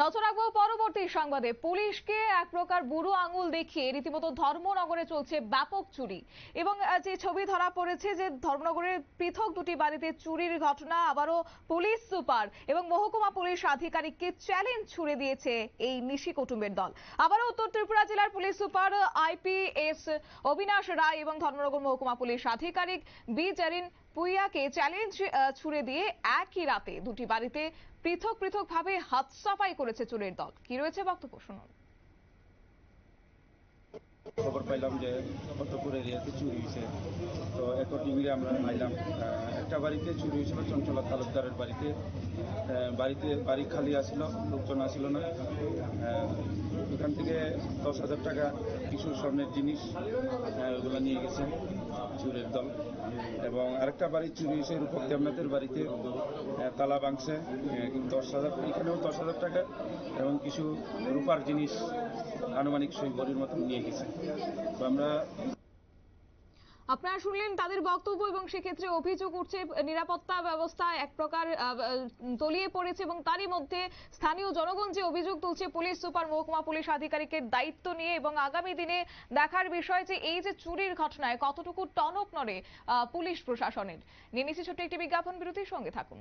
নজর রাখব পরবর্তী সংবাদে। পুলিশকে এক প্রকার বুড়ো আঙুল দেখিয়ে রীতিমতো ধর্মনগরে চলছে ব্যাপক চুরি। এবং যে ছবি ধরা পড়েছে যে ধর্মনগরের পৃথক দুটি বাড়িতে চুরির ঘটনা, আবারও পুলিশ সুপার এবং মহকুমা পুলিশ আধিকারিককে চ্যালেঞ্জ ছুড়ে দিয়েছে এই নিশি কুটুম্বের দল। আবারও উত্তর ত্রিপুরা জেলার police super IPS Abinash Roy এবং ধর্মনগর মহকুমা পুলিশ আধিকারিক বি জারিন পুইয়াকে চ্যালেঞ্জ ছুড়ে দিয়ে একই রাতে দুটি বাড়িতে পৃথক পৃথক ভাবে হাত সাফাই করেছে চোরের দল। কি রয়েছে বক্তব্য? শুনুন। খবর পাইলাম যে ফতেপুর এরিয়াতে চুরি হয়েছে। তো এত অ্যাকর্ডিংলি আমরা আইলাম আহ, একটা বাড়িতে চুরি হয়েছিল চঞ্চলা তালুকদারের বাড়িতে। বাড়িতে বাড়ি খালি আসছিল লোকজন আসছিল না। ওখান থেকে দশ হাজার টাকা কিছু স্বর্ণের জিনিস ওগুলো নিয়ে গেছে। চুরের দল। এবং আরেকটা বাড়ি চুরি হয়েছে রূপক দেবনাথের বাড়িতে তালা ভাঙছে। দশ হাজার, এখানেও দশ হাজার টাকা এবং কিছু রূপার জিনিস আনুমানিক সেই গরির মতন নিয়ে গেছে। তো আমরা আপনারা শুনলেন তাদের বক্তব্য এবং সেক্ষেত্রে অভিযোগ উঠছে নিরাপত্তা ব্যবস্থা এক প্রকার তলিয়ে পড়েছে এবং তারই মধ্যে স্থানীয় জনগণ যে অভিযোগ তুলছে পুলিশ, সুপার মহকুমা পুলিশ আধিকারিকের দায়িত্ব নিয়ে এবং আগামী দিনে দেখার বিষয় যে এই যে চুরির ঘটনায় কতটুকু টনক নড়ে পুলিশ প্রশাসনের। নিয়ে ছোট্ট একটি বিজ্ঞাপন বিরতির সঙ্গে থাকুন।